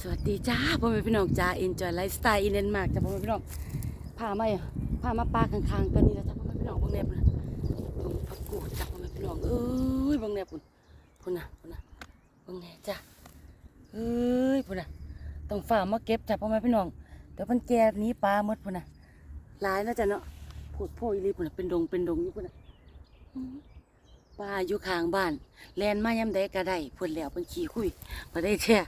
สวัสดีจ้าพ่อแม่พี่น้องจ้า enjoy lifestyle in Denmark จ้าพ่อแม่พี่น้องพามาอะพามาปลาข้างๆกันนี่แหละจ้าพ่อแม่พี่น้องบางแนบนะพักกูดจ้าพ่อแม่พี่น้องเอ้ยบางแนบพุ่นพุ่นนะพุ่นนะบางแนบจ้าเอ้ยพุ่นนะต้องฝ่ามาเก็บจ้าพ่อแม่พี่น้องเดี๋ยวมันแก่นี้ปลาหมดพุ่นนะหลายนะจ้ะเนาะพูดโพอีหลีพุ่นนะเป็นดงเป็นดงอยู่พุ่นนะ ปลาอยู่ข้างบ้านแลนมายำใดก็ได้พ่นแล้วเพิ่นขี่คุยมาได้แท้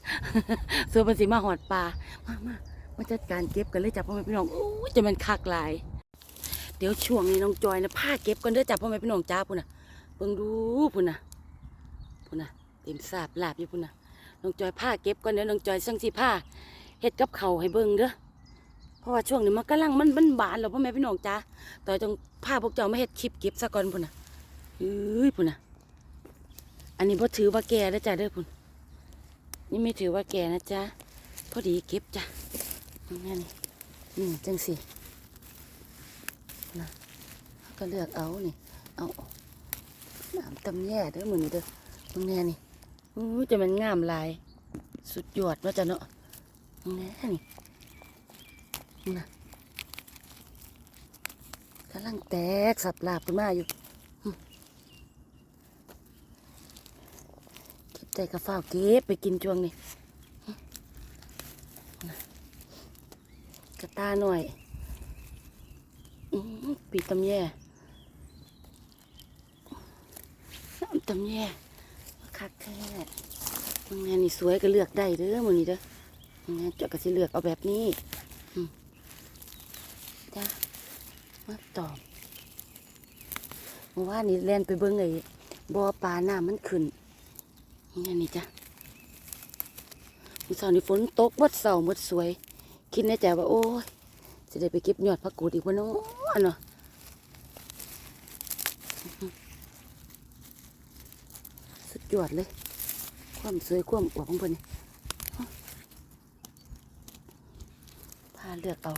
ส่วนภาษีมาหอดปลามามามาจัดการเก็บกันเลยจ้ะพ่อแม่พี่น้องโอ้จะมันคักหลาย เดี๋ยวช่วงนี้น้องจอยนะผ้าเก็บกันเด้อจ้ะพ่อแม่พี่น้องจ้าพุ่นน่ะเบิ่งดูพุ่นน่ะพุ่นน่ะเต็มสาบลาบอยู่พุ่นน่ะน้องจอยผ้าเก็บก่อนเดี๋ยวน้องจอยสั่งสิผ้าเฮ็ดกับเขาให้เบิ่งเด้อเพราะว่าช่วงนี้มันกำลังมันมันบานแล้วพ่อแม่พี่น้องจ้าต่อยต้องผ้าพวกเจ้ามาเฮ็ดคลิปเก็บซะก่อนพุ่นน่ะ เอ้ยพุ่นน่ะอันนี้พ่ถือว่าแก่เด้อจ้ะเด้อพุ่นนี่ไม่ถือว่าแก่นะจ๊ะพอดีเก็บจ้ะนั่นนี่นี่จังสินะก็เลือกเอานี่เอาน้ำตำแย่เด้อมือนี่เด้อมึงแน่นี่อู้จะมันงามลาย สุดยอดว่าจะเนาะมึงแน่นี่นะกำลังแตกสับลาบขึ้นมาอยู่หึเก็บ ใจกระเฝ้าเก็บไปกินช่วงนี้กระตาหน่อยอื้อหือปีตำแย่น้ำตำแย่คักแท้มึงแม่นี่สวยก็เลือกได้เด้อมือนี้เด้อมึงแม่เจ้าก็สิเลือกเอาแบบนี้จ้ามาตอบเมื่อวานนี้แล่นไปเบิ้งไอ้บ่อปลาน้ำมันขึ้น มึงแม่นี่จ้ะมื้อเช้านี้ฝนตกวัดเสาหมดสวย คิดในใจว่า โอ้ยจะได้ไปเก็บยอดผักกูดอีกวะเนาะเนาะสุดยอดเลย ความสวยความอวบของเพิ่นนี่พาเลือกเอา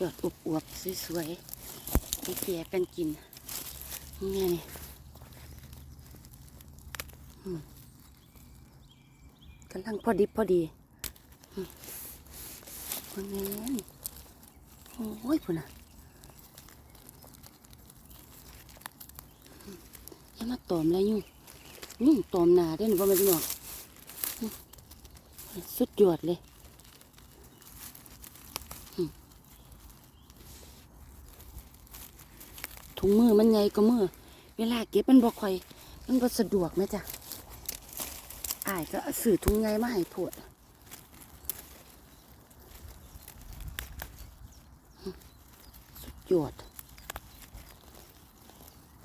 ยอดอวบอวบสวยๆไปแก่กันกินนี่นี่อืม กำลังพอดีพอดีคนนี้โอ้ยพุ่นอะย่ามาตอมอะไรยุ่งยุ่งตอมหนาเด้หนูว่ามันหนอกสุดยอดเลยถุงมือมันใหญ่ก็มือ เวลาเก็บมันบ่ค่อย มันบ่สะดวกไหมจ๊ะายก็สื่อถุงใหญ่มาให้พวดหยวด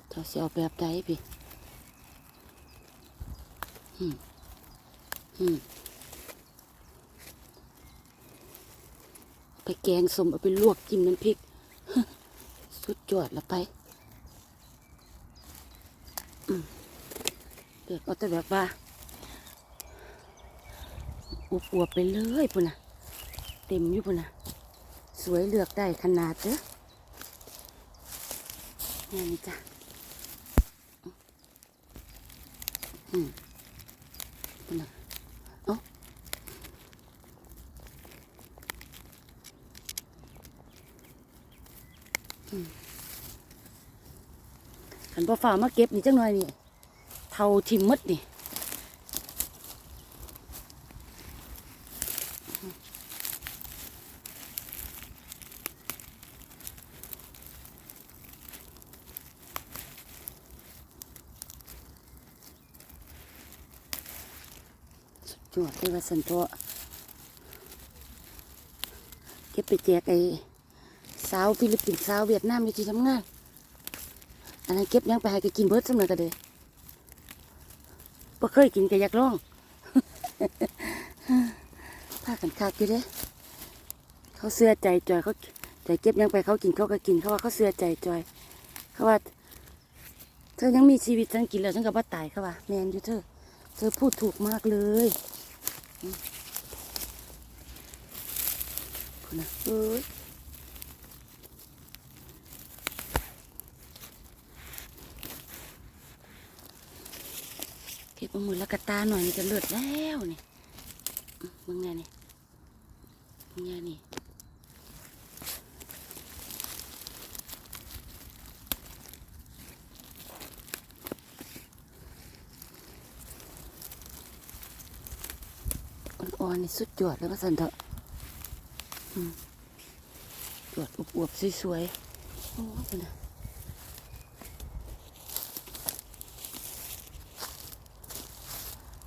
เธอเสียวแบบใดพี่อืมอืมไปแกงสมเอาไปลวกจิ้มน้ำพริก สุดยอดละไปเดือกเอาแต่แบบว่า อวบๆไปเลยพุ่นนะเต็มอยู่พุ่นนะสวยเลือกได้ขนาดเด้อนี่จ้ะอืมเป็นไงเอาอืมขันบ่ฝ่ามาเก็บนี่จังหน่อยนี่เท่าทิมมดนี่ จวดเลยว่า สันตัวเก็บไปแจกไอ้สาวฟิลิปปินส์สาวเวียดนามอยู่ที่ทำงานอันนั้นเก็บยังไปให้ก็กินเบิร์ดสำเร็จกันเลยบ่เคยกินก็อยากลองพากันคากอยู่เด้เขาเสื้อใจจอยเขาใจเก็บยังไปเขากินเขาก็กินเขาว่าเขาเสื้อใจจอย เขาว่า เธอยังมีชีวิตฉันกินแล้วฉันก็บ่ตายเขาว่าแมนอยู่เธอ เธอพูดถูกมากเลย อืมคุณนะเอ้ยเก็บเอามือแล้วกระตาหน่อยนี่จะเลือดแล้วนี่อืมมึงไงนี่มึงไงนี่ อ่อนๆนี่สุดยอดเลยว่าสันเถอะอืมจวดอวบๆสวยๆโอ้นไง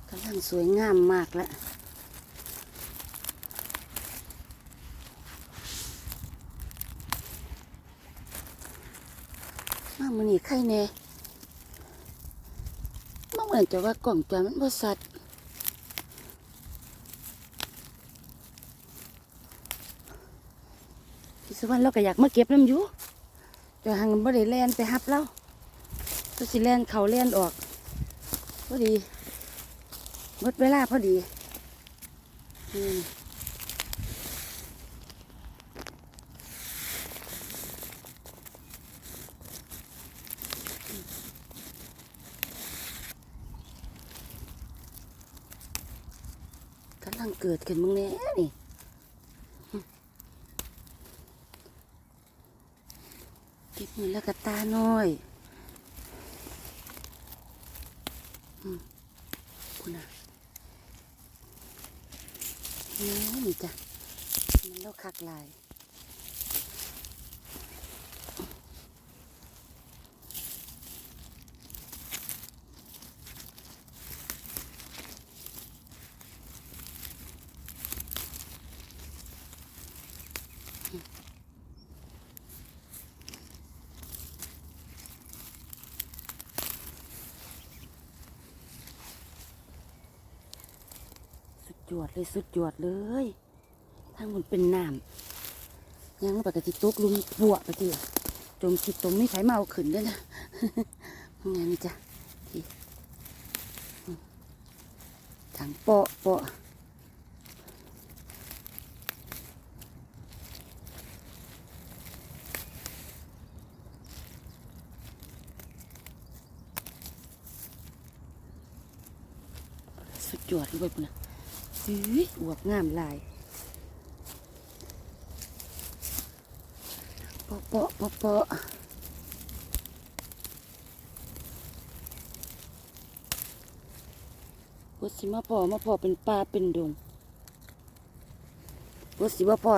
กำลังสวยงามมากแล้วมามือนี่ไข่แน่มาเหมือนจะว่ากล่องจอมันบ่สัตว์ สวรรค์เราก็อยากมาเก็บน้ำอยู่แต่หังบ่ได้แล่นไปหับเราก็สิแล่นเขาแล่นออกพอดีหมดเวลาพอดีอืมกำลังเกิดขึ้นมึงแน่นี่ เก็บเงิ นี่แล้วก็ตาน้อยอืมคุณอะนี่จ้ะมันเล้วคักลาย สุดยอดเลยสุดยอดเลยทั้งมันเป็นน้ำยังปกติตุกลุมบวปกติจมคิดตมไม่ไขเอาขึ้นด้วยนะงานนี่จ้ะที่ถังเปาะเปาะสุดยอดเลยพุ่นนะ อุ้ยอวบงามลายเปาะเปาะเปาะเปาะวดสิมาพอมาพอเป็นป่าเป็นดงวดสิมาพอ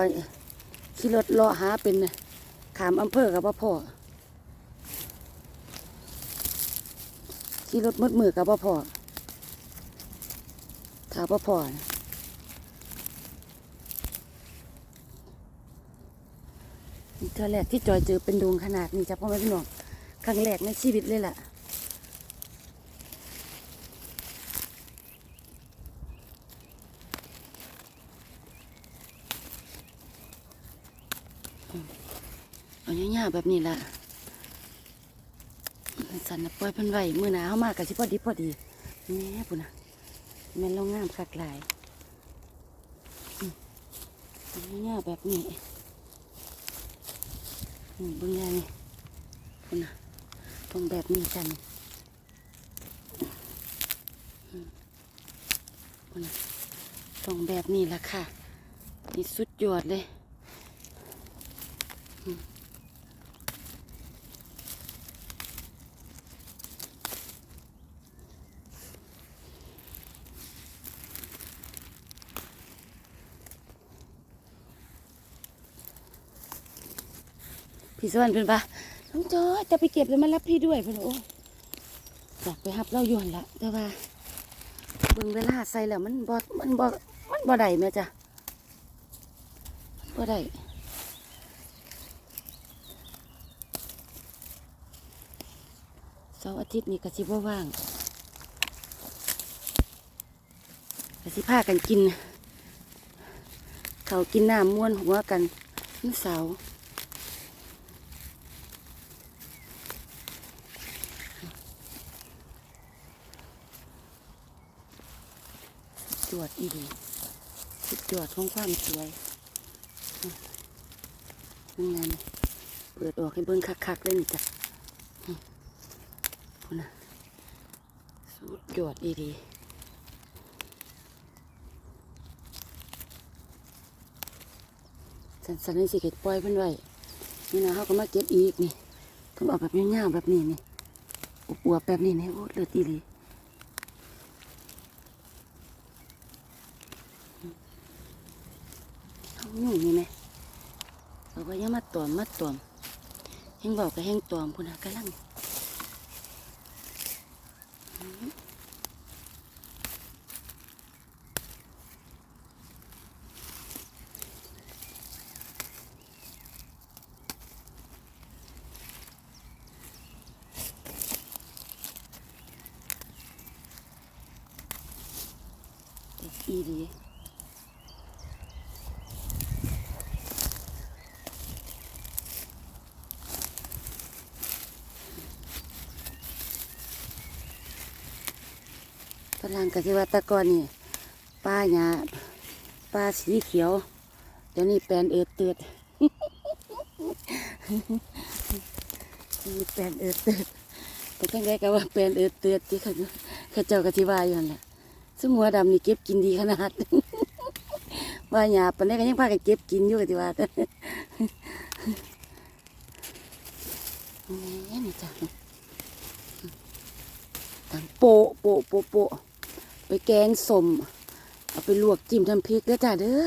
ขี่รถเลาะหาเป็นน่ะขามอำเภอกับว่าพ่อขี่รถมืดมือกับว่าพ่อถ้าพ่อพ่อนะนี่เธ อแรกที่จอยเจอเป็นดวงขนาดนี้จ้ะพ่อแม่พี่น้องครั้งแรกในชีวิตเลยล่ะเอาหญ้าๆแบบนี้ล่ะสันนะปล่อยเพันไว้มือหนาวมากกับชิพอดีพอดีแหม่ปุ่นนะแมันเรางามคักหลายอืมอันนี้เนี่ยแบบนี้ อืมเบางอย่านี่คุณนะตรงแบบนี้กันคุณนะตรงแบบนี้ละค่ะ นี่สุดยอดเลย พี่สวรรค์เป็นปะน้องจอยจะไปเก็บแล้วมารับพี่ด้วยเพื่อนโอ้อยากไปหับเรายู่หันละแต่ว่าเบิ่งเวลาใส่แล้วมันบ่มันบ่มันบ่ได้แม่จ้ะบ่ได้เสาร์อาทิตย์นี่กะสิบ่ว่างกะสิพากันกิน เขากินน้ำม้วนหัวกันวันเสาร์ จวดอีดีสุดจวดของความสวยนั่นไงเปิดออกให้เบิ้งคักๆเลยนี่จ้ะพูนะสุดจวดอีดีสันสันนี่สิเก็บปล่อยเพิ่นไว้นี่นะเขาก็มาเก็บอีกนี่เพิ่นเอาแบบยาวๆแบบนี้นี่อวบๆแบบนี้นี่โอ้เลือดอีหลีเขาหนุ่มนี่ไหมเราก็ยัง มาตวมแห้งบอกกับแห้งตวมพุ่นนะกำลัง อีดี ฝรั่งกสิวตะกอนนี่ป้าหยาป้าสีเขียว เดี๋ยวนี้แปลนเอิดเตือดมีแปลนเอิดเตือดแต่ตั้งแต่ก็ว่าแปลนเอิดเตือดที่เขาเขาเจ้ากะทิวายอยู่นั่นแหละซึ่งหัวดำนี่เก็บกินดีขนาดว่าหยาปานนี้ก็ยังพากันเก็บกินอยู่กติว่านี่นี่จ้ะตังโปะโปะโปะโปะ ไปแกงสมเอาไปลวกจิ้มทำพริกแล้วจ้ะเด้อ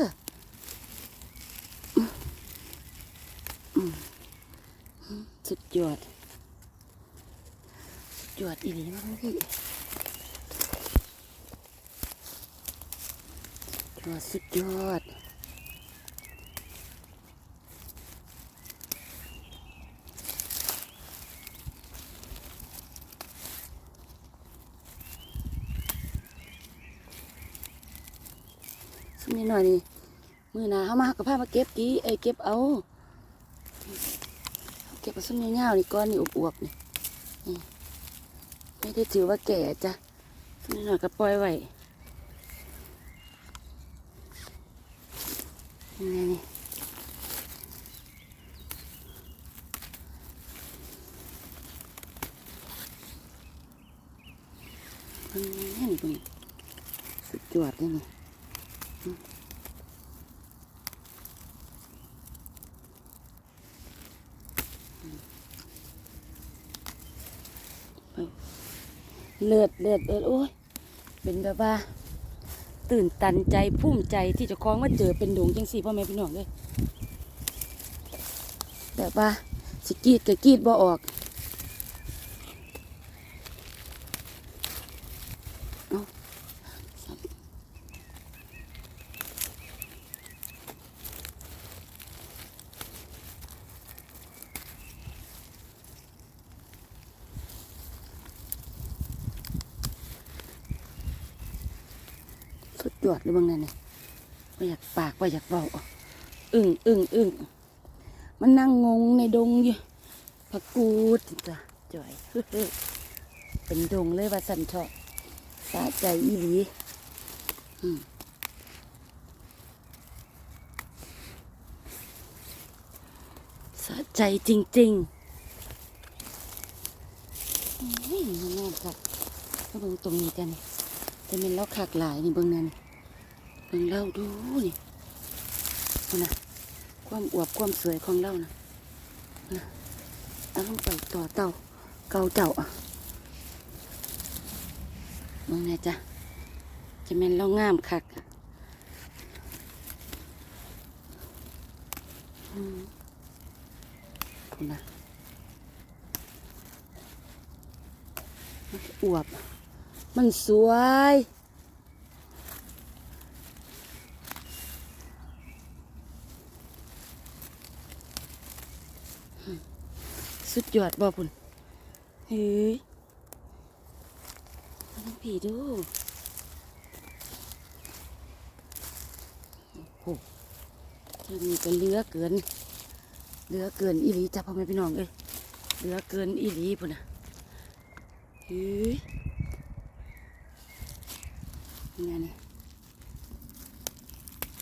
สุดยอดสุดยอดอีหลีมากพี่ยอดสุดยอด สมัยหน่อยนี่มือหนาเขามา กับผ้ามาเก็บกี้เอ้เก็บเอา เก็บเอาส้มเงาๆนี่ก้อนนี่อวบๆนี่ไม่ได้ถือว่าแก่จ้ะสมัยหน่อยก็ปล่อยไว้นี่ไงนี่เพิ่งเห็นเพิ่งสุดยอดเลยนี่อืมไป เลือดเลือดเลือดโอ้ยเป็นแบบว่า ตื่นตันใจภูมิใจที่จะคล้องมาเจอเป็นดวงจังสี่พ่อแม่พี่น้องเลยแบบว่าสกีดก็กรีดบ่ออก อดเลยบางนั่นนี่ว่อยากปากว่อยากเบาอึ้งอึ้งอึ้งมันนั่งงงในดงอยู่ผักกูดจ้ะจ่อยเป็นดงเลยว่าสันเถาะสะใจอีหลีสะใจจริงๆนี่มันแน่จัดก็เบิ่งตรงนี้กันจะเป็นเล้าขากหลายนี่เบิ่งนั่น เบิ่งเล่าดูนี่เอานะความอวบความสวยของเล่านะนะเอาลงไปต่อเต่าเกาเจ้าอะมึงไงจ้ะจะเป็นเรางามคักอืมคุณนะอวบ มันสวย สุด ยอดบ่พุ่นเฮ้ยมาลองผีดูโอ้โหท่านี้ก็เลือเกินเลือเกินอีหลีจ้ะพ่อแม่พี่น้องเอ้ยเลือเกินอีหลีพุ่นนะเฮ้ยนี่นี่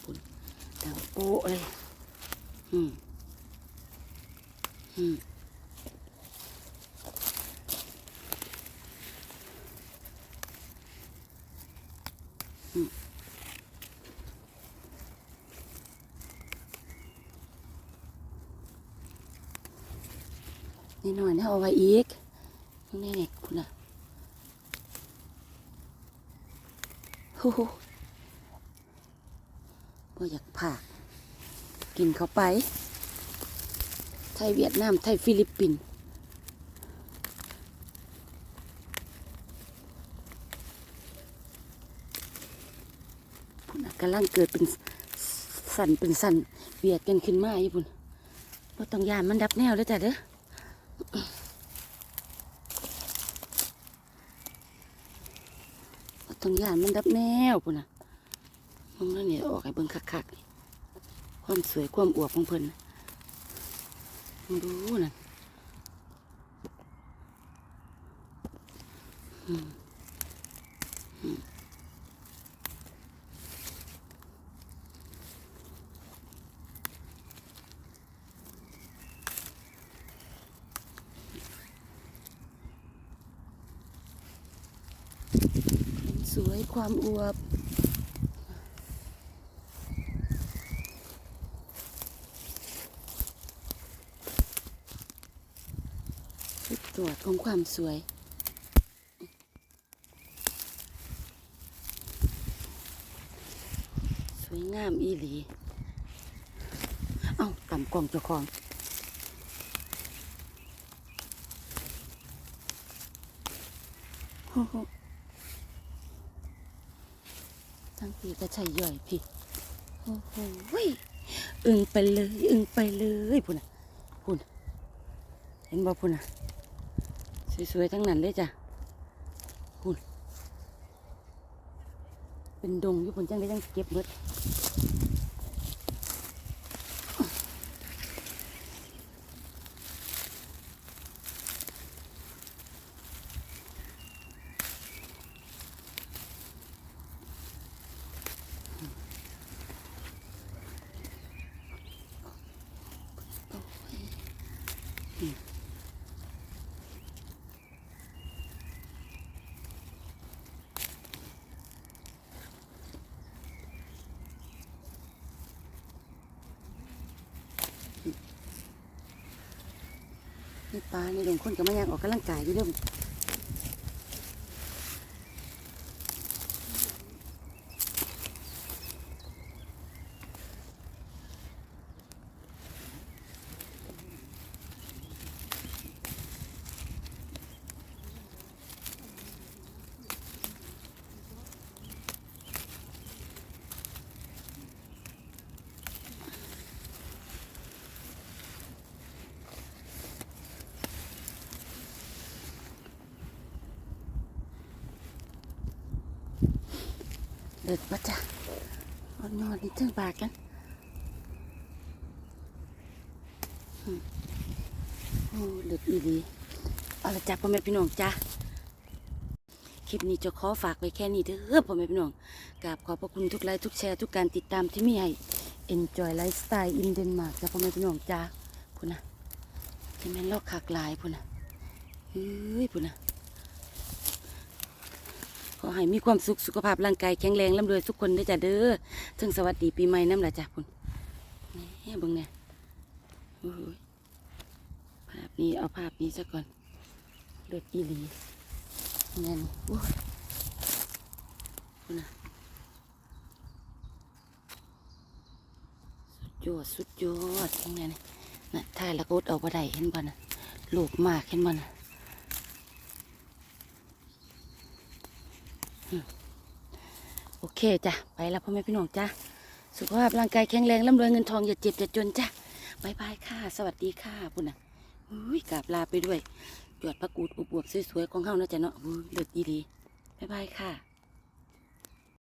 พุ่นดังโป๊ะเลยอืมอืม นี่หน่อยนะเอาไว้อีกตรงนี้นี่คุณน่ะโอ้โหบ่อยากผากกินเข้าไป ไทยเวียดนาม ไทยฟิลิปปินส์พุ่นน่ะกำลังเกิดเป็นสันเป็นสันเบียดกันขึ้นมาอยู่พุ่นบ่ต้องยานมันดับแนวเลยจ้ะเด้อ บ่ต้อง ยานมันดับแนวพุ่นน่ะมองแล้วนี่ออกให้เบิ่งคักๆความสวยความอวบของเพิ่นมองดูนั่นอืม วยความอวบสุดตรวจของความสวยสวยงามอีหลี เอาต่ำกล่องเจ้าของ โอ้โห ทั้งปีก็ใช่ย่อยพี่โอ้โหอึงไปเลย อึงไปเลยพุ่นน่ะพุ่นเห็นบ่พุ่นน่ะสวยๆทั้งนั้นเลยจ้ะพุ่นเป็นดงอยู่พุ่นจังได้จังเก็บเบิด ปลาในดงคนก็มาอยากออกกำลังกายอยู่เรื่อง ด็ดปะจ้ะเอ่อนนอนนี่จังบากกันอืมโอ้เด็ดอีดีเอาละจ้ะพ่อแม่พี่น้องจ้ะคลิปนี้จะขอฝากไว้แค่นี้เด้อพ่อแม่พี่น้องกราบขอบพระคุณทุกไลค์ทุกแชร์ทุกการติดตามที่มีให้ Enjoy Lifestyle in Denmark จ้ะพ่อแม่พี่น้องจ้าพุ่นนะที่แม่นลอกขากลายพุ่นนะเฮ้ยพุ่นนะ อให้มีความสุขสุขภาพร่างกายแข็งแรงร่ำรวยทุกคนด้วยจ้ะเด้อถึงสวัสดีปีใหม่น้ำละจ้ะพุ่นนี่เบิ่งเนี่ยภาพนี้เอาภาพนี้ซะก่อนเลือดอีหลีเงี้ยโอ้ยพุ่นนะยอดสุดยอดยังไงนี่น่ะถ่ายแล้วก็อดเอาบ่ได้เห็นบ่นะลูกมากเห็นบ่นะอืม โอเคจ้ะ ไปแล้วพ่อแม่พี่น้องจ้ะ สุขภาพร่างกายแข็งแรงร่ำรวยเงินทองอย่าเจ็บอย่าจนจ้ะบายบายค่ะ สวัสดีค่ะพุ่นอะอุ้ยกราบลาไปด้วยยอดพระกูดอุบวบสวยๆของเฮานะจ๊ะเนาะเลิศดีดีบายบายค่ะ